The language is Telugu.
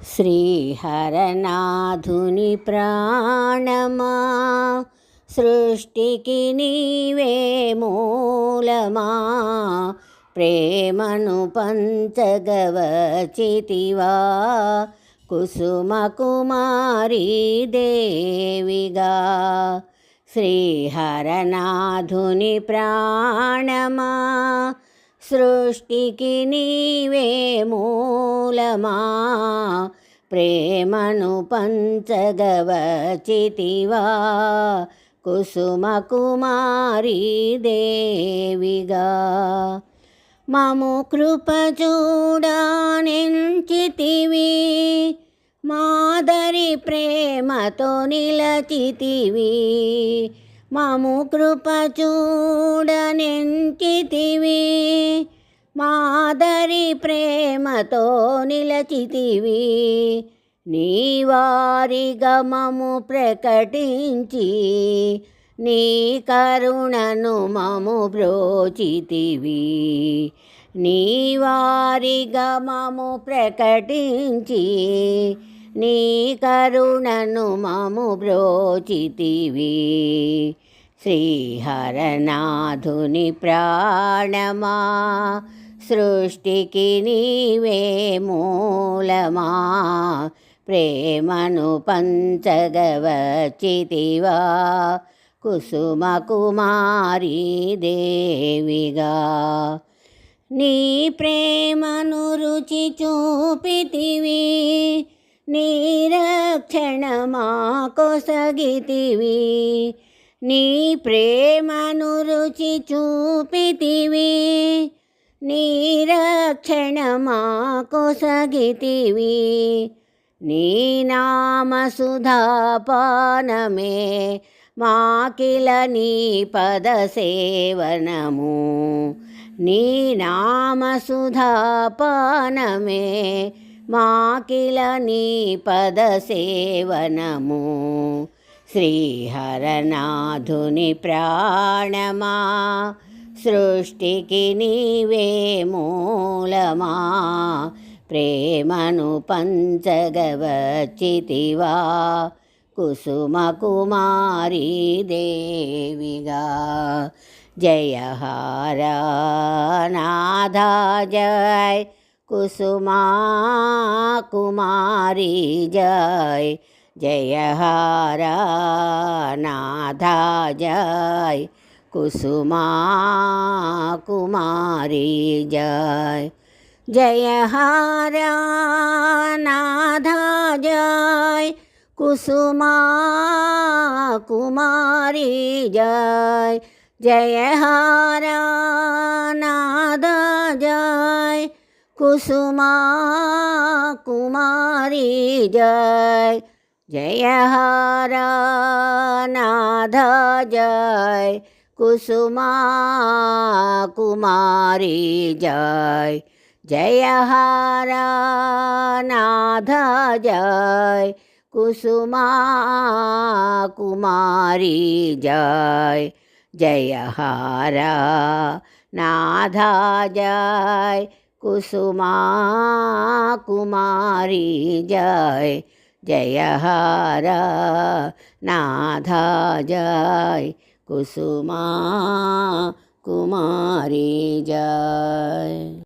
శ్రీహరనాథుని ప్రాణమా సృష్టికి నీవే మూలమా ప్రేమను పంచగవచితివా కుసుమ కుమారి దేవిగా శ్రీహరనాథుని ప్రాణమా సృష్టికి నీవే మూ మూలమా? ప్రేమను పంచగవచితివా? కుసుమ కుమారి దేవిగా? మము కృప చూడనెంచితివి మాదరి ప్రేమతో నిలచితివి. మము కృప చూడనెంచితివి మాదరి ప్రేమతో నిలచితివి నీ వారి గమము ప్రకటించి నీ కరుణను మము బ్రోచితివి నీ వారి గమము ప్రకటించి నీ కరుణను మము బ్రోచితివి. శ్రీహరనాథుని ప్రాణమా సృష్టికి నీవే మూలమా? ప్రేమను పంచగవచితివా? కుసుమ కుమారీ దేవిగా. నీ ప్రేమను రుచి చూపితివి నీ రక్షణ మా కొసగితివి నీ ప్రేమను రుచి చూపితివి నీరక్షణ రక్షణ మా నీ నామ సుధాపానమే మాకిల నీ పద సేవనము నీ నామ సుధాపానమే మాకిల నీ పద సేవనము శ్రీహరనాథుని ప్రాణమా సృష్టికి నీవే మూలమా ప్రేమను పంచగవచితివా కుసుమ కుమారి దేవిగా జయ నాథా జయ కుసుమా કુસુમા કુમારી જય જય હારા નાધા જય કુસુમા કુમારી જય જય હારા નાધા જય કુસુમા કુમારી જય જય હારા જય કુસુમા કુમારી જય જય હારનાથ જય કુસુમા કુમારી જય જય હારા નાધા જય કુસુમા કુમારી જય જય હારા નાધા જય కుసుమా కుమారి జయ